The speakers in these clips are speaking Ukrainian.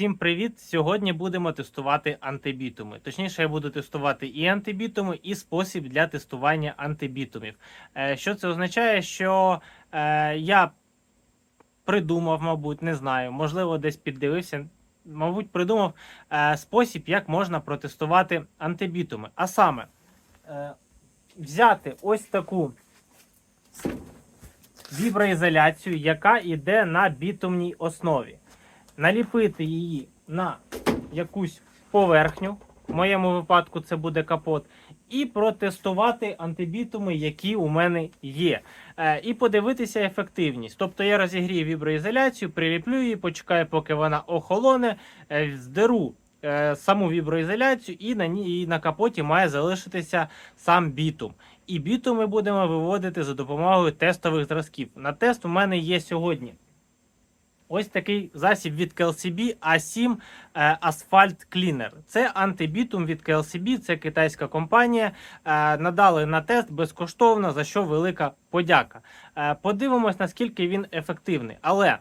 Всім привіт! Сьогодні будемо тестувати антибітуми. Точніше, я буду тестувати і антибітуми, і спосіб для тестування антибітумів. Е, Що це означає? Що е, я придумав, мабуть, не знаю, можливо, десь піддивився. Мабуть, придумав е, спосіб, як можна протестувати антибітуми. А саме взяти ось таку віброізоляцію, яка йде на бітумній основі наліпити її на якусь поверхню, в моєму випадку це буде капот, і протестувати антибітуми, які у мене є. Е, і подивитися ефективність. Тобто я розігрію віброізоляцію, приліплю її, почекаю, поки вона охолоне, е, здеру. е, Саму віброізоляцію, і на ній і на капоті має залишитися сам бітум. І бітум ми будемо виводити за допомогою тестових зразків. На тест у мене є сьогодні Ось такий засіб від KLCB A7 е, Asphalt Cleaner. Це антибітум від KLCB, це китайська компанія. Е, Надали на тест безкоштовно, за що велика подяка. Е, Подивимось, наскільки він ефективний. Але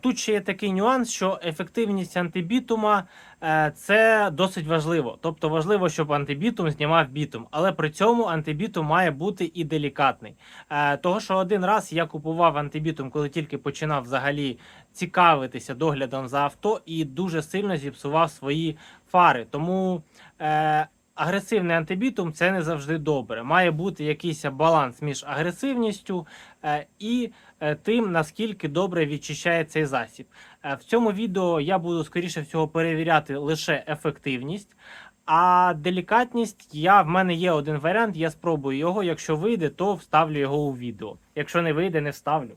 тут ще є такий нюанс, що ефективність антибітума е, це досить важливо. Тобто важливо, щоб антибітум знімав бітум, але при цьому антибітум має бути і делікатний. Е, Того, що один раз я купував антибітум, коли тільки починав взагалі цікавитися доглядом за авто і дуже сильно зіпсував свої фари. Тому е, агресивний антибітум це не завжди добре. Має бути якийсь баланс між агресивністю е, і е, тим, наскільки добре відчищає цей засіб. Е, в цьому відео я буду скоріше всього перевіряти лише ефективність. А делікатність, я в мене є один варіант, я спробую його. Якщо вийде, то вставлю його у відео. Якщо не вийде, не вставлю.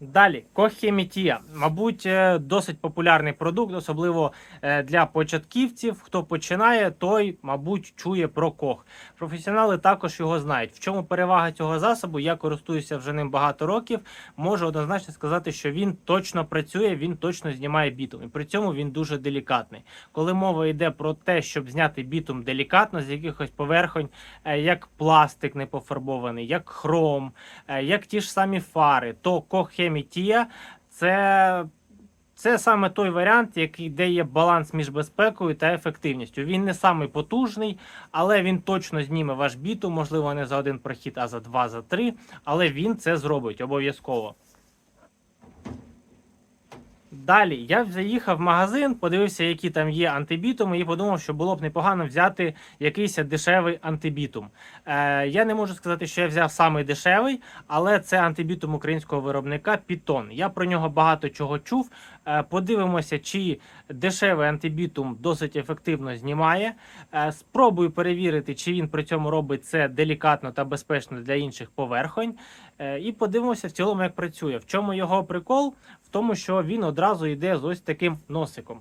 Далі, кохемітія. Мабуть, е, досить популярний продукт, особливо е, для початківців. Хто починає, той, мабуть, чує про кох. Професіонали також його знають. В чому перевага цього засобу? Я користуюся вже ним багато років. Можу однозначно сказати, що він точно працює, він точно знімає бітум. І при цьому він дуже делікатний. Коли мова йде про те, щоб зняти бітум делікатно з якихось поверхонь, е, як пластик не пофарбований, як хром, як ті ж самі фари, то кохемітія це. Це саме той варіант, який де є баланс між безпекою та ефективністю. Він не самий потужний, але він точно зніме ваш біту, можливо, не за один прохід, а за два, за три. Але він це зробить обов'язково. Далі я заїхав в магазин, подивився, які там є антибітуми, і подумав, що було б непогано взяти якийсь дешевий антибітум. Е, я не можу сказати, що я взяв самий дешевий, але це антибітум українського виробника Пітон. Я про нього багато чого чув. Е, подивимося, чи дешевий антибітум досить ефективно знімає. Е, спробую перевірити, чи він при цьому робить це делікатно та безпечно для інших поверхонь. Е, і подивимося в цілому, як працює. В чому його прикол? В тому, що він одразу йде з ось таким носиком.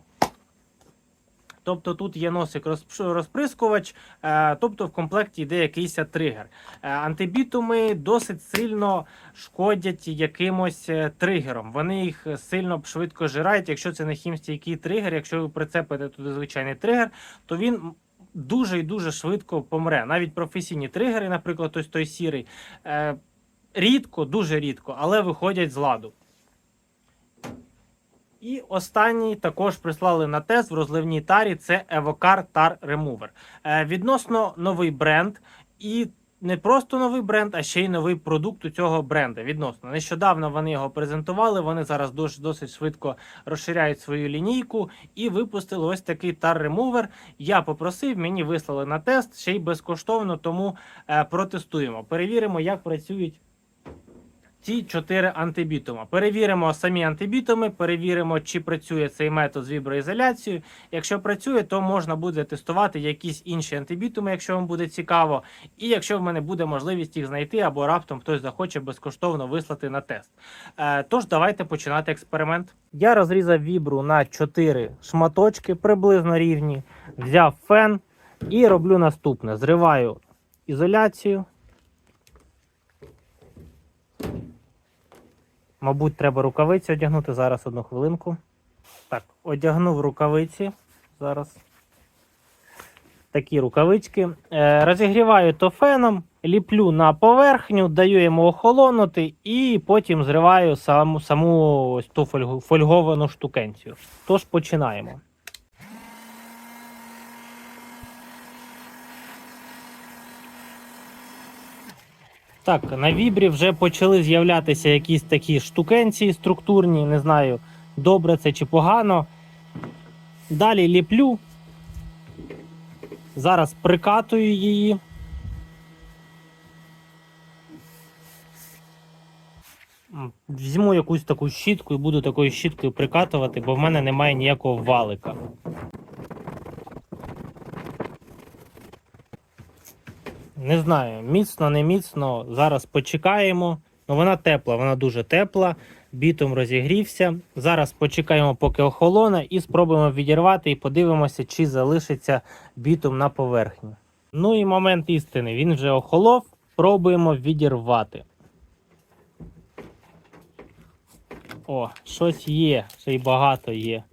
Тобто тут є носик розприскувач, е, тобто в комплекті йде якийсь тригер. Е, Антибітуми досить сильно шкодять якимось тригером. Вони їх сильно швидко жирають. Якщо це не хімстійкий тригер, якщо ви прицепите туди звичайний тригер, то він дуже і дуже швидко помре. Навіть професійні тригери, наприклад, ось той сірий, рідко, дуже рідко, але виходять з ладу. І останній також прислали на тест в розливній тарі. Це Evocar Tar Remover. Е, відносно новий бренд, і не просто новий бренд, а ще й новий продукт у цього бренда. Відносно нещодавно вони його презентували. Вони зараз досить, швидко розширяють свою лінійку і випустили ось такий Tar Remover. Я попросив, мені вислали на тест ще й безкоштовно, тому е, протестуємо. Перевіримо, як працюють ці чотири антибітума. Перевіримо самі антибітуми, перевіримо, чи працює цей метод з віброізоляцією. Якщо працює, то можна буде тестувати якісь інші антибітуми, якщо вам буде цікаво. І якщо в мене буде можливість їх знайти, або раптом хтось захоче безкоштовно вислати на тест. Е, тож давайте починати експеримент. Я розрізав вібру на 4 шматочки, приблизно рівні, взяв фен і роблю наступне: зриваю ізоляцію. Мабуть, треба рукавиці одягнути. Зараз одну хвилинку. Так, одягнув рукавиці. Зараз. Такі рукавички. Е, розігріваю то феном ліплю на поверхню, даю йому охолонути і потім зриваю саму, саму ось ту фольговану штукенцію. Тож починаємо. Так, на вібрі вже почали з'являтися якісь такі штукенці структурні, не знаю, добре це чи погано. Далі ліплю. Зараз прикатую її. Візьму якусь таку щітку і буду такою щіткою прикатувати, бо в мене немає ніякого валика. Не знаю, міцно, не міцно. Зараз почекаємо. Ну, вона тепла, вона дуже тепла. Бітум розігрівся. Зараз почекаємо, поки охолоне, і спробуємо відірвати і подивимося, чи залишиться бітум на поверхні. Ну і момент істини. Він вже охолов. Пробуємо відірвати. О, щось є, ще й багато є.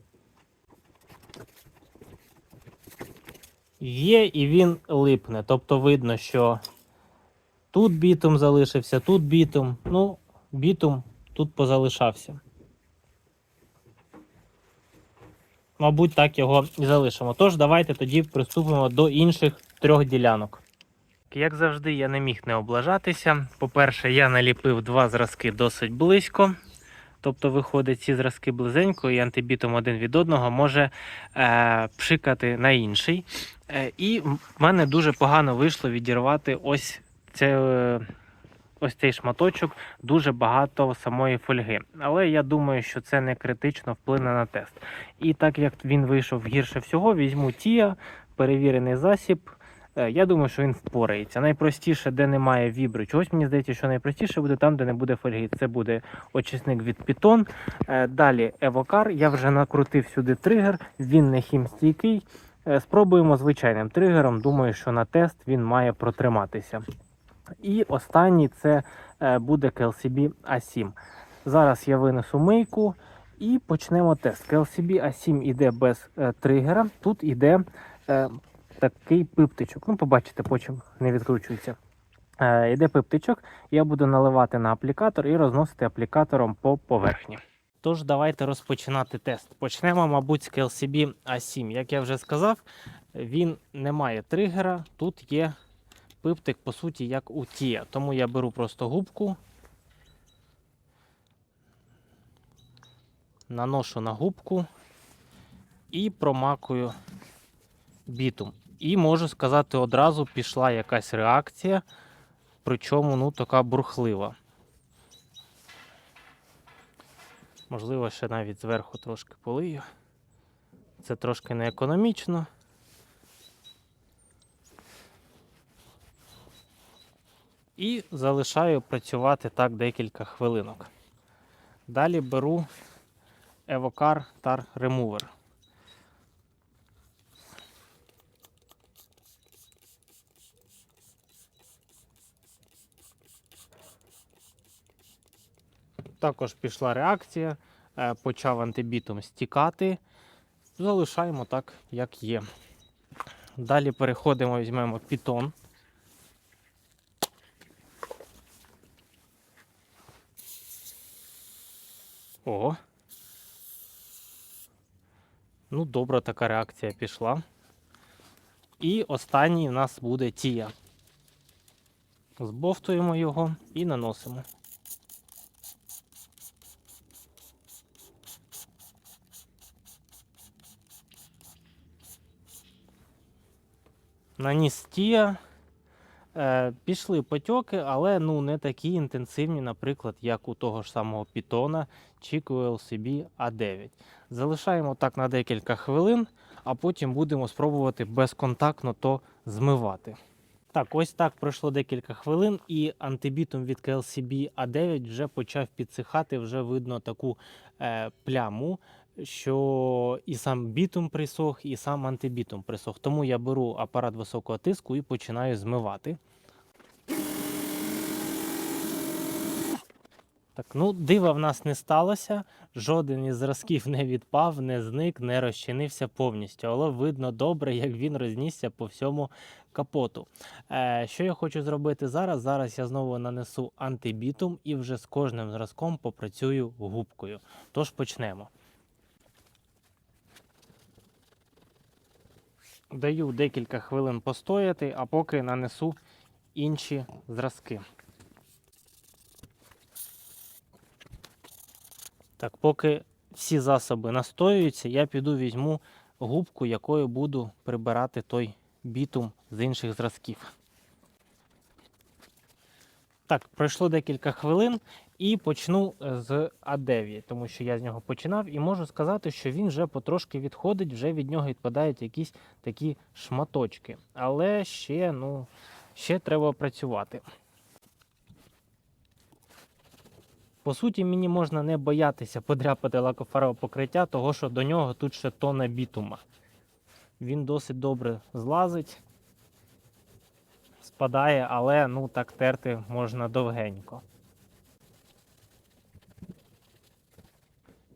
Є і він липне. Тобто видно, що тут бітум залишився, тут бітум. Ну, бітум тут позалишався. Мабуть, так його і залишимо. Тож, давайте тоді приступимо до інших трьох ділянок. Як завжди, я не міг не облажатися. По-перше, я наліпив два зразки досить близько. Тобто, виходить, ці зразки близенько, і антибітум один від одного може е, пшикати на інший. Е, і в мене дуже погано вийшло відірвати ось, це, е, ось цей шматочок, дуже багато самої фольги. Але я думаю, що це не критично вплине на тест. І так як він вийшов гірше всього, візьму Тія, перевірений засіб. Е, Я думаю, що він впорається. Найпростіше, де немає вібри. Чогось мені здається, що найпростіше буде там, де не буде фольги. Це буде очисник від Python. Е, Далі Евокар. Я вже накрутив сюди тригер, він не хімстійкий. Е, Спробуємо звичайним тригером. Думаю, що на тест він має протриматися. І останній це буде KLCB A7. Зараз я винесу мийку і почнемо тест. KLCB A7 іде без тригера. Тут іде такий пиптичок. Ну, побачите, потім не відкручується. Е, Іде пиптичок, я буду наливати на аплікатор і розносити аплікатором по поверхні. Тож, давайте розпочинати тест. Почнемо, мабуть, з KLCB A7. Як я вже сказав, він не має тригера. Тут є пиптик, по суті, як у Тія. Тому я беру просто губку, наношу на губку і промакую бітум. І можу сказати, одразу пішла якась реакція, причому ну, така бурхлива. Можливо, ще навіть зверху трошки полию. Це трошки не економічно. І залишаю працювати так декілька хвилинок. Далі беру Evocar Tar Remover. Також пішла реакція, е, почав антибітом стікати. Залишаємо так, як є. Далі переходимо, візьмемо пітон. О. Ну, добра така реакція пішла. І останній у нас буде тія. Збовтуємо його і наносимо. Наніс тія. Е, пішли потьоки, але ну, не такі інтенсивні, наприклад, як у того ж самого Python чи QLCB A9. Залишаємо так на декілька хвилин, а потім будемо спробувати безконтактно то змивати. Так, ось так пройшло декілька хвилин, і антибітум від KLCB A9 вже почав підсихати, вже видно таку е, пляму, що і сам бітум присох, і сам антибітум присох. Тому я беру апарат високого тиску і починаю змивати. Так, ну дива в нас не сталося. Жоден із зразків не відпав, не зник, не розчинився повністю. Але видно добре, як він рознісся по всьому капоту. Е, що я хочу зробити зараз? Зараз я знову нанесу антибітум і вже з кожним зразком попрацюю губкою. Тож почнемо. Даю декілька хвилин постояти, а поки нанесу інші зразки. Так, поки всі засоби настоюються, я піду візьму губку, якою буду прибирати той бітум з інших зразків. Так, пройшло декілька хвилин і почну е, з А9, тому що я з нього починав, і можу сказати, що він вже потрошки відходить, вже від нього відпадають якісь такі шматочки. Але ще, ну, ще треба працювати. По суті, мені можна не боятися подряпати лакофарове покриття, того що до нього тут ще тона бітума. Він досить добре злазить, спадає, але ну так терти можна довгенько.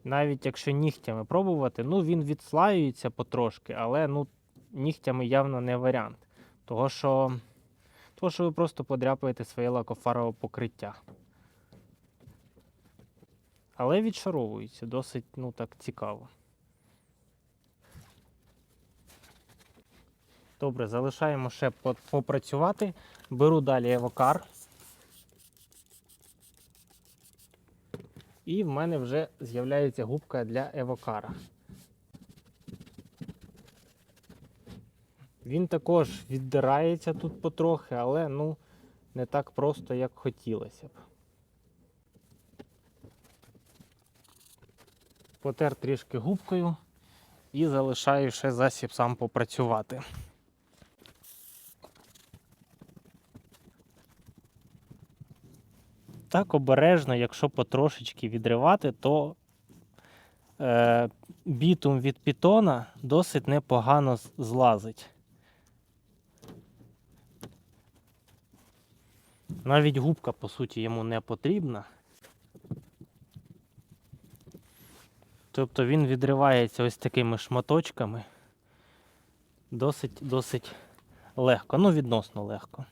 Навіть якщо нігтями пробувати, ну він відслаюється потрошки, але ну нігтями явно не варіант. Того що, того, що ви просто подряпаєте своє лакофарове покриття. Але відшаровується досить ну так цікаво. Добре, залишаємо ще попрацювати. Беру далі евокар. І в мене вже з'являється губка для евокара. Він також віддирається тут потрохи, але ну не так просто, як хотілося б. Потер трішки губкою і залишаю ще засіб сам попрацювати. Так обережно, якщо потрошечки відривати, то е, бітум від пітона досить непогано злазить. Навіть губка, по суті, йому не потрібна. Тобто він відривається ось такими шматочками. Досить, досить легко. Ну, відносно легко.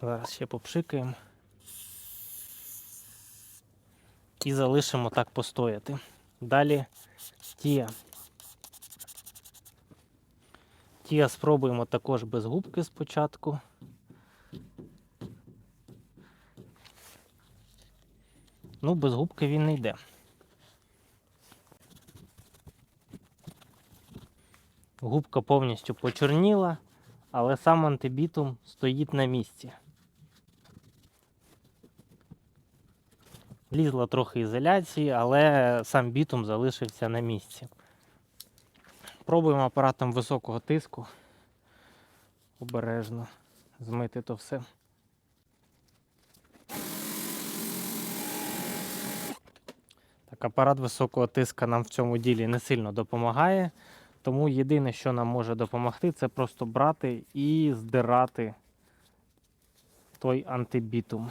Зараз ще попшикаємо. І залишимо так постояти. Далі тія. Тія спробуємо також без губки спочатку. Ну, без губки він не йде. Губка повністю почорніла, але сам антибітум стоїть на місці. Лізла трохи ізоляції, але сам бітум залишився на місці. Пробуємо апаратом високого тиску. Обережно змити то все. Так, апарат високого тиска нам в цьому ділі не сильно допомагає. Тому єдине, що нам може допомогти, це просто брати і здирати той антибітум.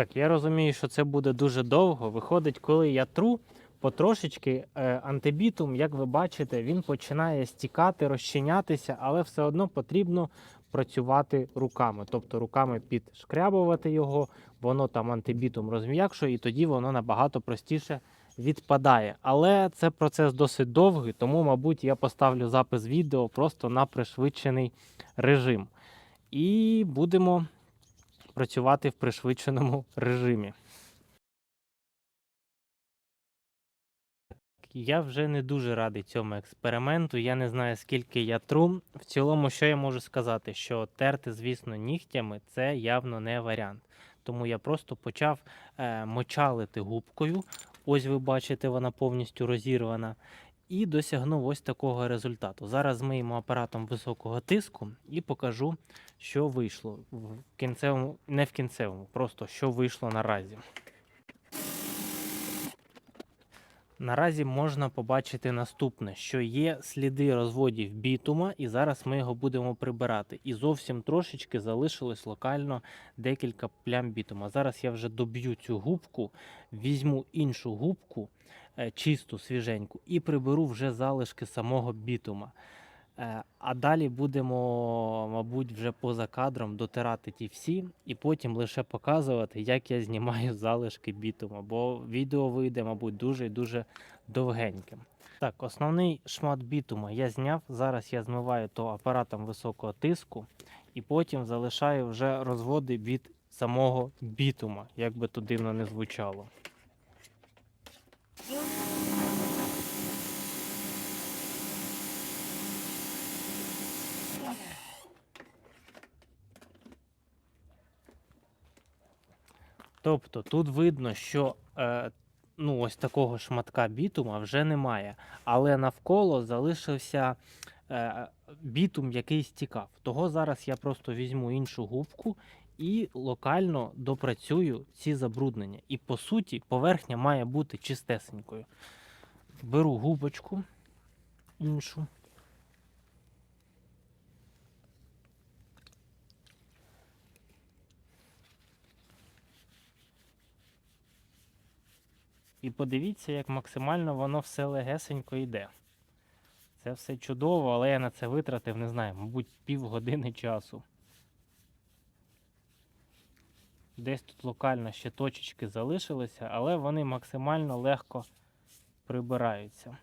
Так, я розумію, що це буде дуже довго. Виходить, коли я тру, потрошечки е, антибітум, як ви бачите, він починає стікати, розчинятися, але все одно потрібно працювати руками. Тобто руками підшкрябувати його, воно там антибітум розм'якшує, і тоді воно набагато простіше відпадає. Але це процес досить довгий, тому, мабуть, я поставлю запис відео просто на пришвидшений режим. І будемо працювати в пришвидшеному режимі. Я вже не дуже радий цьому експерименту. Я не знаю, скільки я тру. В цілому, що я можу сказати, що терти, звісно, нігтями це явно не варіант. Тому я просто почав е, мочалити губкою. Ось ви бачите, вона повністю розірвана. І досягнув ось такого результату. Зараз миємо апаратом високого тиску і покажу, що вийшло в кінцевому, не в кінцевому, просто що вийшло наразі. Наразі можна побачити наступне, що є сліди розводів бітума, і зараз ми його будемо прибирати. І зовсім трошечки залишилось локально декілька плям бітума. Зараз я вже доб'ю цю губку, візьму іншу губку, е, чисту, свіженьку, і приберу вже залишки самого бітума. Е, А далі будемо, мабуть, вже поза кадром дотирати ті всі, і потім лише показувати, як я знімаю залишки бітума, бо відео вийде, мабуть, дуже і дуже довгеньким. Так, основний шмат бітума я зняв. Зараз я змиваю то апаратом високого тиску, і потім залишаю вже розводи від самого бітума, як би то дивно не звучало. Тобто тут видно, що е, ну, ось такого шматка бітума вже немає, але навколо залишився е, бітум, який стікав. Того зараз я просто візьму іншу губку і локально допрацюю ці забруднення. І по суті, поверхня має бути чистесенькою. Беру губочку іншу. І подивіться, як максимально воно все легесенько йде. Це все чудово, але я на це витратив, не знаю, мабуть, півгодини часу. Десь тут локально ще точечки залишилися, але вони максимально легко прибираються.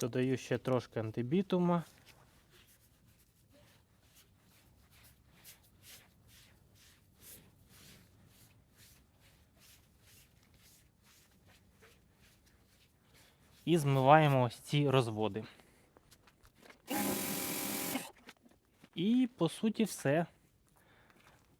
Додаю ще трошки антибітума. І змиваємо ось ці розводи. І по суті все.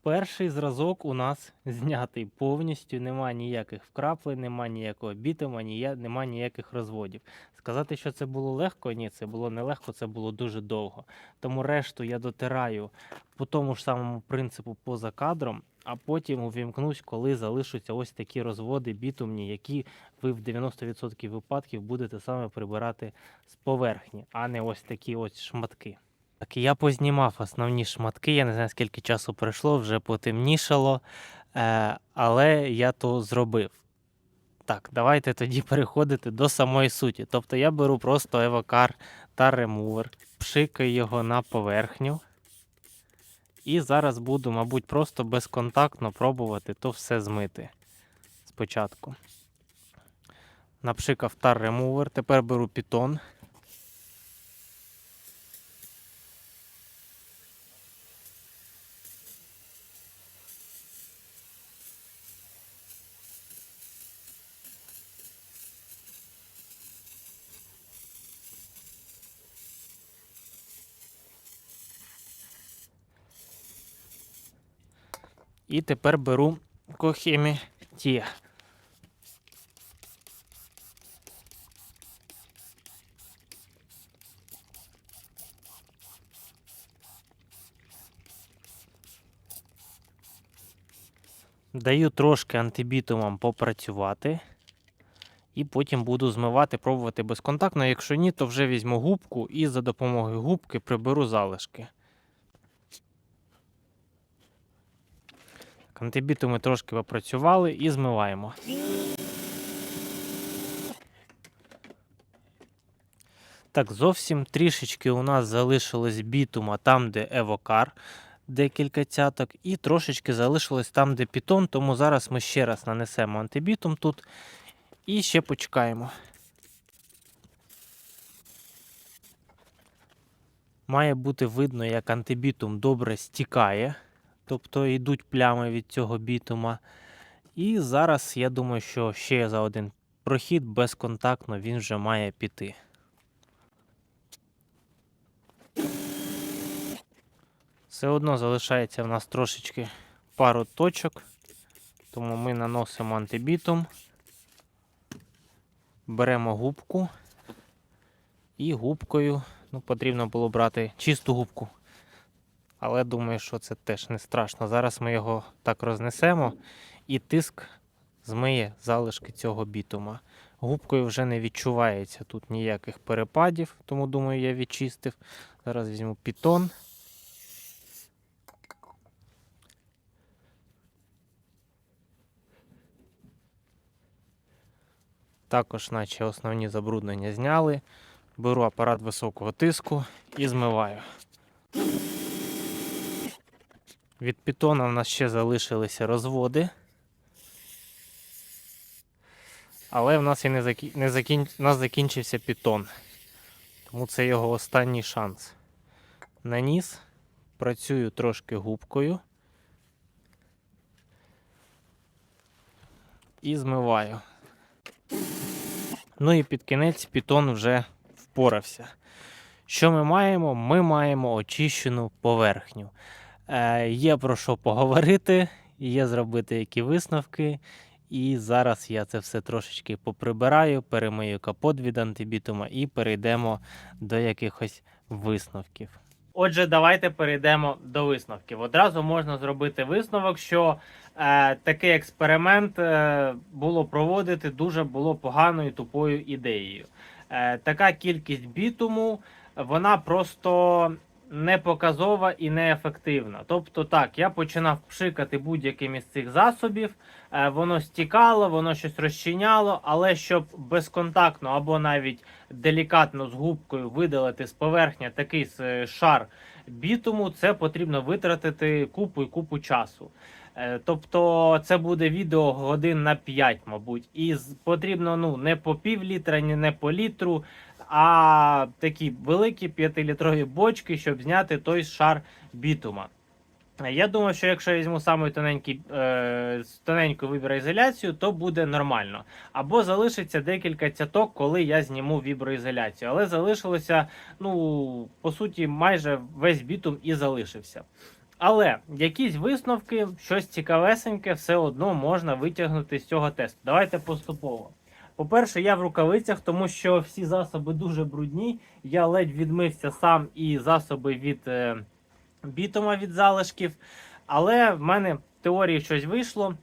Перший зразок у нас знятий повністю, нема ніяких вкраплень, нема ніякого бітума, нія, нема ніяких розводів. Сказати, що це було легко, ні, це було не легко, це було дуже довго. Тому решту я дотираю по тому ж самому принципу поза кадром, а потім увімкнусь, коли залишаться ось такі розводи бітумні, які ви в 90% випадків будете саме прибирати з поверхні, а не ось такі ось шматки. Так, я познімав основні шматки, я не знаю, скільки часу пройшло, вже потемнішало, е, але я то зробив. Так, давайте тоді переходити до самої суті. Тобто я беру просто евокар та ремувер, пшикаю його на поверхню. І зараз буду, мабуть, просто безконтактно пробувати то все змити спочатку. Напшикав тар ремувер, тепер беру пітон. І тепер беру Кохемі Ті. Даю трошки антибітумом попрацювати. І потім буду змивати, пробувати безконтактно. Якщо ні, то вже візьму губку і за допомогою губки приберу залишки. Антибіту ми трошки попрацювали і змиваємо. Так, зовсім трішечки у нас залишилось бітума там, де евокар, декілька цяток, і трошечки залишилось там, де пітон, тому зараз ми ще раз нанесемо антибітум тут і ще почекаємо. Має бути видно, як антибітум добре стікає, тобто йдуть плями від цього бітума. І зараз я думаю, що ще за один прохід безконтактно він вже має піти. Все одно залишається в нас трошечки пару точок, тому ми наносимо антибітум, беремо губку і губкою, ну, потрібно було брати чисту губку. Але думаю, що це теж не страшно. Зараз ми його так рознесемо і тиск змиє залишки цього бітума. Губкою вже не відчувається тут ніяких перепадів, тому думаю, я відчистив. Зараз візьму пітон. Також, наче основні забруднення зняли. Беру апарат високого тиску і змиваю. Від пітона в нас ще залишилися розводи. Але в нас і не, закі... не закін... у нас закінчився пітон. Тому це його останній шанс. Наніс, працюю трошки губкою. І змиваю. Ну і під кінець пітон вже впорався. Що ми маємо? Ми маємо очищену поверхню. Е, є про що поговорити, є зробити які висновки. І зараз я це все трошечки поприбираю, перемию капот від антибітума і перейдемо до якихось висновків. Отже, давайте перейдемо до висновків. Одразу можна зробити висновок, що е, такий експеримент е, було проводити дуже було поганою тупою ідеєю. Е, така кількість бітуму, вона просто не показова і неефективна. Тобто, так, я починав пшикати будь-яким із цих засобів, е, воно стікало, воно щось розчиняло, але щоб безконтактно або навіть делікатно з губкою видалити з поверхня такий шар бітуму, це потрібно витратити купу і купу часу. Е, Тобто це буде відео годин на 5, мабуть. І потрібно ну, не по пів літра, не по літру, а такі великі 5-літрові бочки, щоб зняти той шар бітума. Я думаю, що якщо я візьму тоненький, е, тоненьку віброізоляцію, то буде нормально. Або залишиться декілька цяток, коли я зніму віброізоляцію. Але залишилося, ну, по суті, майже весь бітум і залишився. Але якісь висновки, щось цікавесеньке, все одно можна витягнути з цього тесту. Давайте поступово. По-перше, я в рукавицях, тому що всі засоби дуже брудні. Я ледь відмився сам і засоби від е, бітума від залишків. Але в мене в теорії щось вийшло,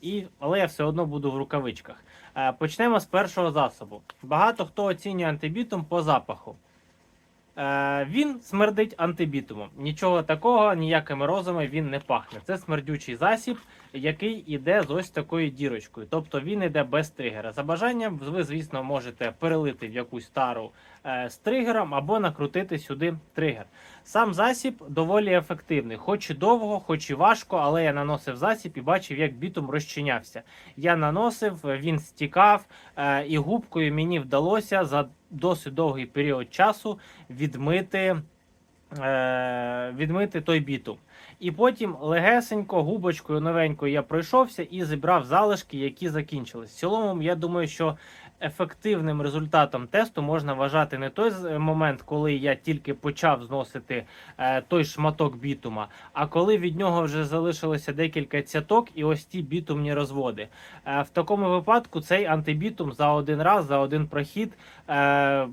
і, але я все одно буду в рукавичках. Е, почнемо з першого засобу. Багато хто оцінює антибітум по запаху. Е, він смердить антибітумом. Нічого такого, ніякими розами він не пахне. Це смердючий засіб, який іде з ось такою дірочкою. Тобто він іде без тригера. За бажанням, ви, звісно, можете перелити в якусь тару е, з тригером або накрутити сюди тригер. Сам засіб доволі ефективний, хоч і довго, хоч і важко, але я наносив засіб і бачив, як бітум розчинявся. Я наносив, він стікав, е, і губкою мені вдалося за досить довгий період часу відмити, е, відмити той бітум. І потім легесенько, губочкою новенькою я пройшовся і зібрав залишки, які закінчились. В цілому, я думаю, що ефективним результатом тесту можна вважати не той з- момент, коли я тільки почав зносити е, той шматок бітума, а коли від нього вже залишилося декілька цяток і ось ті бітумні розводи. Е, в такому випадку цей антибітум за один раз, за один прохід. Е,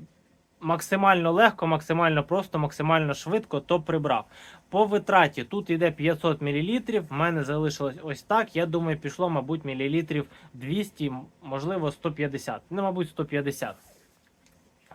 Максимально легко, максимально просто, максимально швидко то прибрав. По витраті тут йде 500 мл, в мене залишилось ось так. Я думаю, пішло, мабуть, мілілітрів 200, можливо, 150. Ну, мабуть, 150.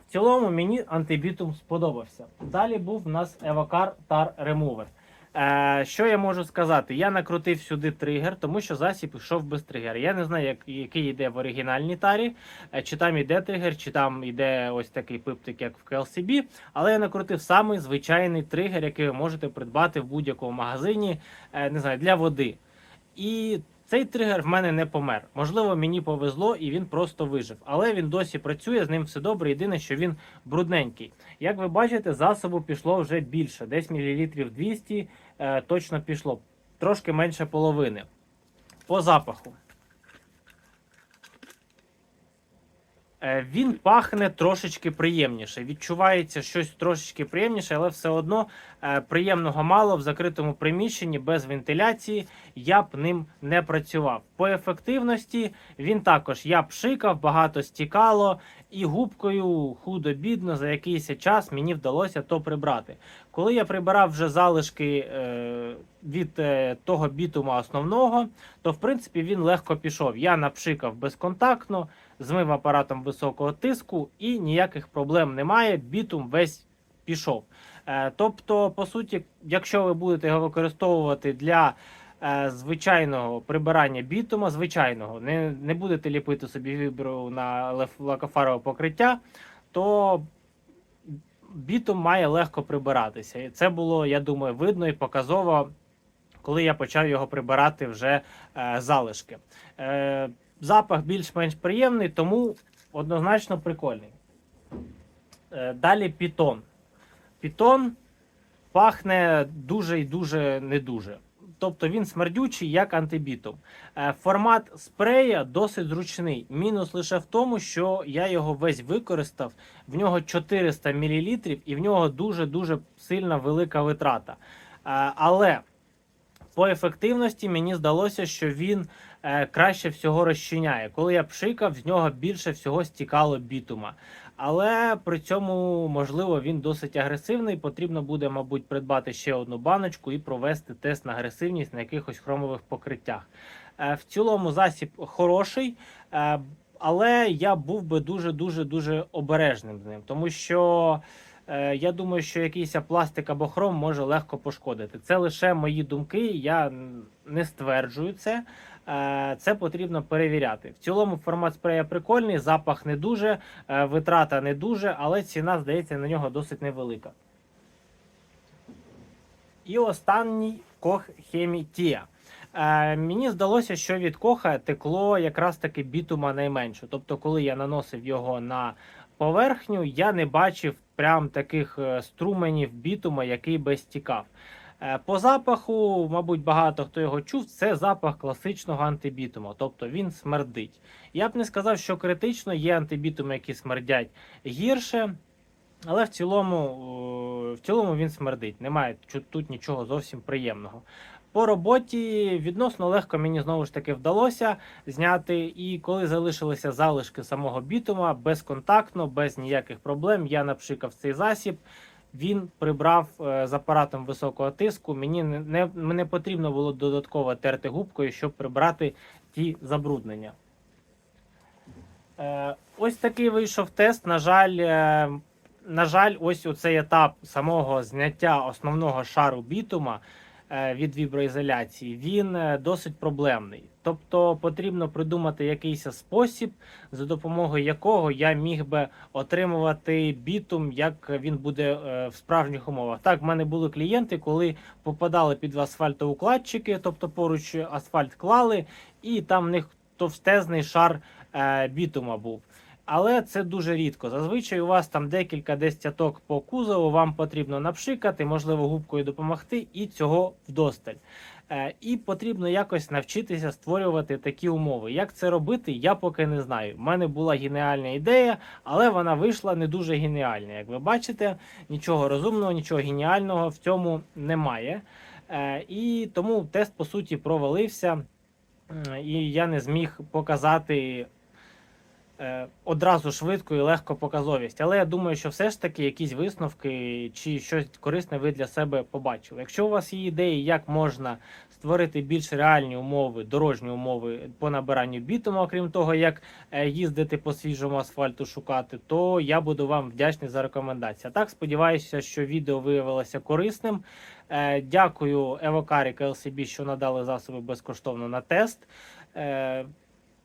В цілому мені антибітум сподобався. Далі був у нас Evocar Tar Remover. Е, що я можу сказати? Я накрутив сюди тригер, тому що засіб йшов без тригера. Я не знаю, як, який йде в оригінальній тарі, е, чи там йде тригер, чи там йде ось такий пиптик, як в KLCB. Але я накрутив самий звичайний тригер, який ви можете придбати в будь-якому магазині, е, не знаю, для води. І цей тригер в мене не помер. Можливо, мені повезло і він просто вижив. Але він досі працює, з ним все добре. Єдине, що він брудненький. Як ви бачите, засобу пішло вже більше, десь мілілітрів 200 е, точно пішло. Трошки менше половини. По запаху. Він пахне трошечки приємніше. Відчувається щось трошечки приємніше, але все одно е, приємного мало в закритому приміщенні без вентиляції. Я б ним не працював. По ефективності він також я пшикав, багато стікало, і губкою худо-бідно за якийсь час мені вдалося то прибрати. Коли я прибирав вже залишки е, від е, того бітума основного, то в принципі він легко пішов. Я напшикав безконтактно, змив апаратом високого тиску і ніяких проблем немає. Бітум весь пішов. Е, тобто, по суті, якщо ви будете його використовувати для е, звичайного прибирання бітума, звичайного, не, не будете ліпити собі вибору на лакофарове покриття, то бітум має легко прибиратися. І це було, я думаю, видно і показово, коли я почав його прибирати вже е, залишки. Е, запах більш-менш приємний, тому однозначно прикольний. Е, далі пітон. Пітон пахне дуже і дуже не дуже. Тобто він смердючий, як антибітум. Е, Формат спрея досить зручний. Мінус лише в тому, що я його весь використав. В нього 400 мл і в нього дуже-дуже сильна велика витрата. Е, Але по ефективності мені здалося, що він краще всього розчиняє. Коли я пшикав, з нього більше всього стікало бітума. Але при цьому, можливо, він досить агресивний. Потрібно буде, мабуть, придбати ще одну баночку і провести тест на агресивність на якихось хромових покриттях. Е, В цілому засіб хороший, е, але я був би дуже дуже дуже обережним з ним, тому що. Е, Я думаю, що якийсь пластик або хром може легко пошкодити. Це лише мої думки. Я не стверджую це. Е, Це потрібно перевіряти. В цілому формат спрея прикольний, запах не дуже, е, витрата не дуже, але ціна, здається, на нього досить невелика. І останній кох Хемі Тія. Е, мені здалося, що від коха текло якраз таки бітума найменше. Тобто, коли я наносив його на поверхню, я не бачив прям таких е, струменів бітума, який би стікав. Е, По запаху, мабуть, багато хто його чув, це запах класичного антибітума, тобто він смердить. Я б не сказав, що критично є антибітуми, які смердять гірше, але в цілому, в цілому він смердить. Немає тут нічого зовсім приємного. По роботі відносно легко мені знову ж таки вдалося зняти. І коли залишилися залишки самого бітума, безконтактно, без ніяких проблем, я напшикав цей засіб. Він прибрав е, з апаратом високого тиску. Мені не, не, потрібно було додатково терти губкою, щоб прибрати ті забруднення. Е, ось такий вийшов тест. На жаль, е, на жаль, ось у цей етап самого зняття основного шару бітума від віброізоляції, він е, досить проблемний. Тобто потрібно придумати якийсь спосіб, за допомогою якого я міг би отримувати бітум, як він буде е, в справжніх умовах. Так, в мене були клієнти, коли попадали під асфальтоукладчики, тобто поруч асфальт клали, і там в них товстезний шар е, бітума був. Але це дуже рідко. Зазвичай у вас там декілька десяток по кузову, вам потрібно напшикати, можливо, губкою допомогти, і цього вдосталь. Е, і потрібно якось навчитися створювати такі умови. Як це робити, я поки не знаю. У мене була геніальна ідея, але вона вийшла не дуже геніальна. Як ви бачите, нічого розумного, нічого геніального в цьому немає. Е, і тому тест по суті провалився, і я не зміг показати одразу швидко і легко показовість. Але я думаю, що все ж таки якісь висновки чи щось корисне ви для себе побачили. Якщо у вас є ідеї, як можна створити більш реальні умови, дорожні умови по набиранню бітуму, окрім того, як е, їздити по свіжому асфальту шукати, то я буду вам вдячний за рекомендації. Так сподіваюся, що відео виявилося корисним. Е, Дякую Евокарі LCB, що надали засоби безкоштовно на тест.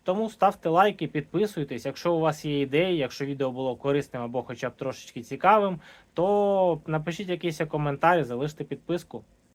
Тому ставте лайки, підписуйтесь. Якщо у вас є ідеї, якщо відео було корисним або хоча б трошечки цікавим, то напишіть якийсь коментар, залиште підписку.